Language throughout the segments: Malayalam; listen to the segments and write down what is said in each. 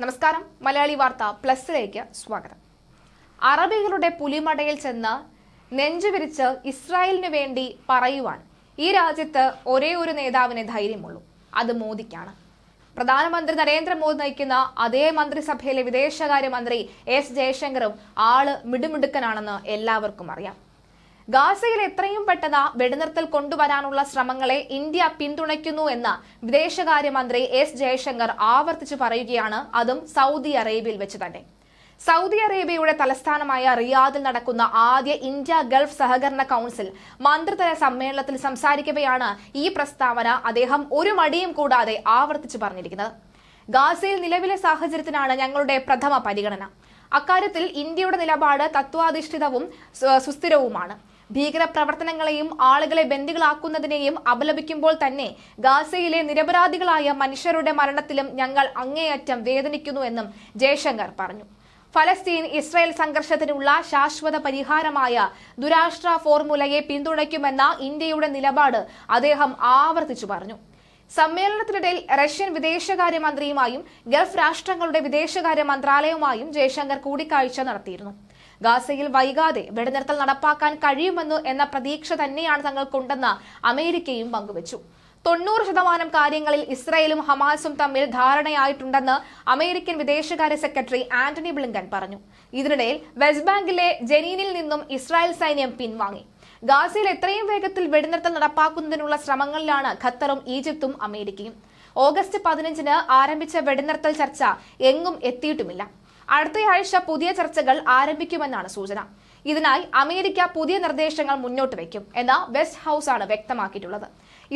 നമസ്കാരം. മലയാളി വാർത്ത പ്ലസിലേക്ക് സ്വാഗതം. അറബികളുടെ പുലിമടയിൽ ചെന്ന് നെഞ്ചുവിരിച്ച് ഇസ്രായേലിന് വേണ്ടി പറയുവാൻ ഈ രാജ്യത്ത് ഒരേ ഒരു നേതാവിന് ധൈര്യമുള്ളൂ. അത് മോദിക്കാണ്. പ്രധാനമന്ത്രി നരേന്ദ്രമോദി നയിക്കുന്ന അതേ മന്ത്രിസഭയിലെ വിദേശകാര്യമന്ത്രി എസ് ജയശങ്കറും ആൾ മിടുമിടുക്കനാണെന്ന് എല്ലാവർക്കും അറിയാം. ഗാസയിൽ എത്രയും പെട്ടെന്ന് വെടിനിർത്തൽ കൊണ്ടുവരാനുള്ള ശ്രമങ്ങളെ ഇന്ത്യ പിന്തുണയ്ക്കുന്നു എന്ന് വിദേശകാര്യമന്ത്രി എസ് ജയശങ്കർ ആവർത്തിച്ചു പറയുകയാണ്. അതും സൗദി അറേബ്യയിൽ വെച്ച് തന്നെ. സൗദി അറേബ്യയുടെ തലസ്ഥാനമായ റിയാദിൽ നടക്കുന്ന ആദ്യ ഇന്ത്യ ഗൾഫ് സഹകരണ കൗൺസിൽ മന്ത്രിതല സമ്മേളനത്തിൽ സംസാരിക്കവെയാണ് ഈ പ്രസ്താവന അദ്ദേഹം ഒരു മടിയും കൂടാതെ ആവർത്തിച്ചു പറഞ്ഞിരിക്കുന്നത്. ഗാസയിൽ നിലവിലെ സാഹചര്യത്തിനാണ് ഞങ്ങളുടെ പ്രഥമ പരിഗണന. അക്കാര്യത്തിൽ ഇന്ത്യയുടെ നിലപാട് തത്വാധിഷ്ഠിതവും സുസ്ഥിരവുമാണ്. ഭീകരപ്രവർത്തനങ്ങളെയും ആളുകളെ ബന്ദികളാക്കുന്നതിനെയും അപലപിക്കുമ്പോൾ തന്നെ ഗാസയിലെ നിരപരാധികളായ മനുഷ്യരുടെ മരണത്തിലും ഞങ്ങൾ അങ്ങേയറ്റം വേദനിക്കുന്നുവെന്നും ജയശങ്കർ പറഞ്ഞു. ഫലസ്തീൻ ഇസ്രായേൽ സംഘർഷത്തിനുള്ള ശാശ്വത പരിഹാരമായ ദുരാഷ്ട്ര ഫോർമുലയെ പിന്തുണയ്ക്കുമെന്ന ഇന്ത്യയുടെ നിലപാട് അദ്ദേഹം ആവർത്തിച്ചു പറഞ്ഞു. സമ്മേളനത്തിനിടയിൽ റഷ്യൻ വിദേശകാര്യമന്ത്രിയുമായും ഗൾഫ് രാഷ്ട്രങ്ങളുടെ വിദേശകാര്യ മന്ത്രാലയവുമായും ജയശങ്കർ കൂടിക്കാഴ്ച നടത്തിയിരുന്നു. ഗാസയിൽ വൈകാതെ വെടിനിർത്തൽ നടപ്പാക്കാൻ കഴിയുമെന്നു എന്ന പ്രതീക്ഷ തന്നെയാണ് തങ്ങൾക്കുണ്ടെന്ന് അമേരിക്കയും പങ്കുവച്ചു. തൊണ്ണൂറ് ശതമാനം കാര്യങ്ങളിൽ ഇസ്രയേലും ഹമാസും തമ്മിൽ ധാരണയായിട്ടുണ്ടെന്ന് അമേരിക്കൻ വിദേശകാര്യ സെക്രട്ടറി ആന്റണി ബ്ലിങ്കൻ പറഞ്ഞു. ഇതിനിടയിൽ വെസ്റ്റ് ബാങ്കിലെ ജനീനിൽ നിന്നും ഇസ്രായേൽ സൈന്യം പിൻവാങ്ങി. ഗാസയിൽ എത്രയും വേഗത്തിൽ വെടിനിർത്തൽ നടപ്പാക്കുന്നതിനുള്ള ശ്രമങ്ങളിലാണ് ഖത്തറും ഈജിപ്തും അമേരിക്കയും. ഓഗസ്റ്റ് പതിനഞ്ചിന് ആരംഭിച്ച വെടിനിർത്തൽ ചർച്ച എങ്ങും എത്തിയിട്ടുമില്ല. അടുത്തയാഴ്ച പുതിയ ചർച്ചകൾ ആരംഭിക്കുമെന്നാണ് സൂചന. ഇതിനായി അമേരിക്ക പുതിയ നിർദ്ദേശങ്ങൾ മുന്നോട്ട് വയ്ക്കും എന്ന് വെസ്റ്റ് ഹൌസ് ആണ് വ്യക്തമാക്കിയിട്ടുള്ളത്.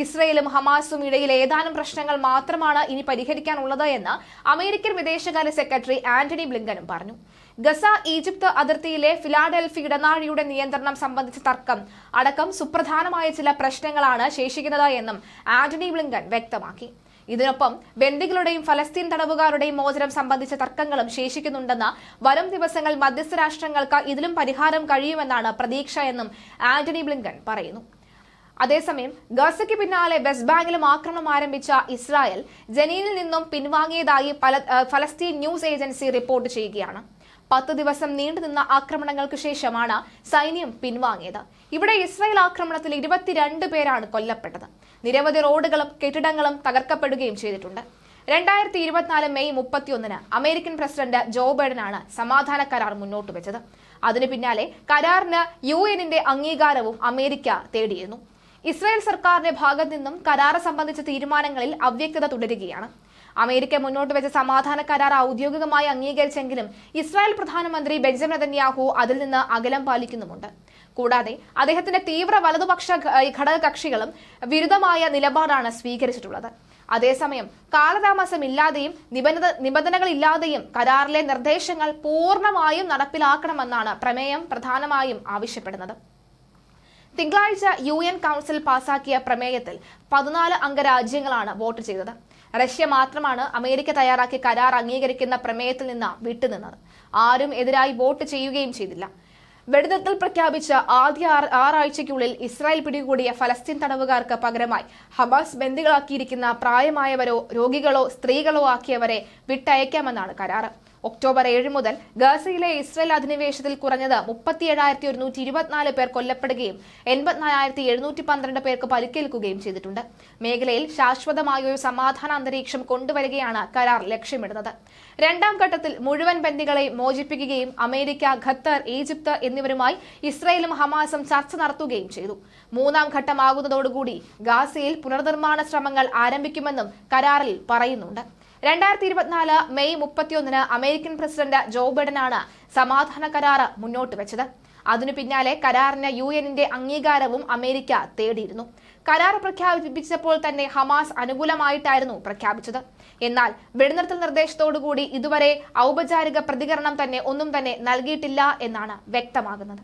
ഇസ്രയേലും ഹമാസും ഇടയിൽ ഏതാനും പ്രശ്നങ്ങൾ മാത്രമാണ് ഇനി പരിഹരിക്കാനുള്ളത് എന്ന് അമേരിക്കൻ വിദേശകാര്യ സെക്രട്ടറി ആന്റണി ബ്ലിങ്കനും പറഞ്ഞു. ഗസ ഈജിപ്ത് അതിർത്തിയിലെ ഫിലാഡൽഫി ഇടനാഴിയുടെ നിയന്ത്രണം സംബന്ധിച്ച തർക്കം അടക്കം സുപ്രധാനമായ ചില പ്രശ്നങ്ങളാണ് ശേഷിക്കുന്നത് എന്നും ആന്റണി ബ്ലിങ്കൻ വ്യക്തമാക്കി. ഇതിനൊപ്പം ബന്ദികളുടെയും ഫലസ്തീൻ തടവുകാരുടെയും മോചനം സംബന്ധിച്ച തർക്കങ്ങളും ശേഷിക്കുന്നുണ്ടെന്ന് വരും ദിവസങ്ങൾ മധ്യസ്ഥ രാഷ്ട്രങ്ങൾക്ക് ഇതിലും പരിഹാരം കഴിയുമെന്നാണ് പ്രതീക്ഷ എന്നും ആന്റണി ബ്ലിങ്കൻ പറയുന്നു. അതേസമയം ഗസയ്ക്ക് പിന്നാലെ വെസ്റ്റ് ബാങ്കിലും ആക്രമണം ആരംഭിച്ച ഇസ്രായേൽ ജനീനിൽ നിന്നും പിൻവാങ്ങിയതായി ഫലസ്തീൻ ന്യൂസ് ഏജൻസി റിപ്പോർട്ട് ചെയ്യുകയാണ്. പത്ത് ദിവസം നീണ്ടുനിന്ന ആക്രമണങ്ങൾക്ക് ശേഷമാണ് സൈന്യം പിൻവാങ്ങിയത്. ഇവിടെ ഇസ്രായേൽ ആക്രമണത്തിൽ ഇരുപത്തിരണ്ട് പേരാണ് കൊല്ലപ്പെട്ടത്. നിരവധി റോഡുകളും കെട്ടിടങ്ങളും തകർക്കപ്പെടുകയും ചെയ്തിട്ടുണ്ട്. രണ്ടായിരത്തി ഇരുപത്തിനാല് മെയ് മുപ്പത്തിയൊന്നിന് അമേരിക്കൻ പ്രസിഡന്റ് ജോ ബൈഡനാണ് സമാധാന കരാർ മുന്നോട്ട് വെച്ചത്. അതിനു പിന്നാലെ കരാറിന് യു എന്നിന്റെ അംഗീകാരവും അമേരിക്ക തേടിയിരുന്നു. ഇസ്രായേൽ സർക്കാരിന്റെ ഭാഗത്തു നിന്നും കരാർ സംബന്ധിച്ച തീരുമാനങ്ങളിൽ അവ്യക്തത തുടരുകയാണ്. അമേരിക്ക മുന്നോട്ട് വെച്ച സമാധാന കരാർ ഔദ്യോഗികമായി അംഗീകരിച്ചെങ്കിലും ഇസ്രായേൽ പ്രധാനമന്ത്രി ബെഞ്ചമിൻ നെതന്യാഹു അതിൽ നിന്ന് അകലം പാലിക്കുന്നുമുണ്ട്. കൂടാതെ അദ്ദേഹത്തിന്റെ തീവ്ര വലതുപക്ഷ ഘടകകക്ഷികളും വിരുദ്ധമായ നിലപാടാണ് സ്വീകരിച്ചിട്ടുള്ളത്. അതേസമയം കാലതാമസമില്ലാതെയും നിബന്ധ നിബന്ധനകളില്ലാതെയും കരാറിലെ നിർദ്ദേശങ്ങൾ പൂർണമായും നടപ്പിലാക്കണമെന്നാണ് പ്രമേയം പ്രധാനമായും ആവശ്യപ്പെടുന്നത്. തിങ്കളാഴ്ച യു എൻ കൗൺസിൽ പാസാക്കിയ പ്രമേയത്തിൽ പതിനാല് അംഗരാജ്യങ്ങളാണ് വോട്ട് ചെയ്തത്. റഷ്യ മാത്രമാണ് അമേരിക്ക തയ്യാറാക്കിയ കരാർ അംഗീകരിക്കുന്ന പ്രമേയത്തിൽ നിന്ന് വിട്ടുനിന്നത്. ആരും എതിരായി വോട്ട് ചെയ്യുകയും ചെയ്തില്ല. വെടിനിർത്തൽ പ്രഖ്യാപിച്ച ആദ്യ ആറാഴ്ചയ്ക്കുള്ളിൽ ഇസ്രായേൽ പിടികൂടിയ ഫലസ്തീൻ തടവുകാർക്ക് പകരമായി ഹമാസ് ബന്ദികളാക്കിയിരിക്കുന്ന പ്രായമായവരോ രോഗികളോ സ്ത്രീകളോ ആക്കിയവരെ വിട്ടയക്കാമെന്നാണ് കരാർ ഒക്ടോബർ ഏഴ് മുതൽ ഗാസയിലെ ഇസ്രയേൽ അധിനിവേശത്തിൽ കുറഞ്ഞത് മുപ്പത്തിയേഴായിരത്തി ഒരുന്നൂറ്റി ഇരുപത്തിനാല് പേർ കൊല്ലപ്പെടുകയും എൺപത്തിനാലായിരത്തി എഴുന്നൂറ്റി പന്ത്രണ്ട് പേർക്ക് പരിക്കേൽക്കുകയും ചെയ്തിട്ടുണ്ട്. മേഖലയിൽ ശാശ്വതമായ ഒരു സമാധാന അന്തരീക്ഷം കൊണ്ടുവരികയാണ് കരാർ ലക്ഷ്യമിടുന്നത്. രണ്ടാം ഘട്ടത്തിൽ മുഴുവൻ ബന്ദികളെ മോചിപ്പിക്കുകയും അമേരിക്ക ഖത്തർ ഈജിപ്ത് എന്നിവരുമായി ഇസ്രയേലും ഹമാസും ചർച്ച നടത്തുകയും ചെയ്തു. മൂന്നാം ഘട്ടമാകുന്നതോടുകൂടി ഗാസയിൽ പുനർനിർമ്മാണ ശ്രമങ്ങൾ ആരംഭിക്കുമെന്നും കരാറിൽ പറയുന്നുണ്ട്. രണ്ടായിരത്തി ഇരുപത്തിനാല് മെയ് മുപ്പത്തിയൊന്നിന് അമേരിക്കൻ പ്രസിഡന്റ് ജോ ബൈഡനാണ് സമാധാന കരാർ മുന്നോട്ട് വെച്ചത്. അതിനു പിന്നാലെ കരാറിന് യു എന്നിന്റെ അംഗീകാരവും അമേരിക്ക തേടിയിരുന്നു. കരാർ പ്രഖ്യാപിപ്പിച്ചപ്പോൾ തന്നെ ഹമാസ് അനുകൂലമായിട്ടായിരുന്നു പ്രഖ്യാപിച്ചത്. എന്നാൽ വെടിനിർത്തൽ നിർദ്ദേശത്തോടുകൂടി ഇതുവരെ ഔപചാരിക പ്രതികരണം തന്നെ ഒന്നും തന്നെ നൽകിയിട്ടില്ല എന്നാണ് വ്യക്തമാകുന്നത്.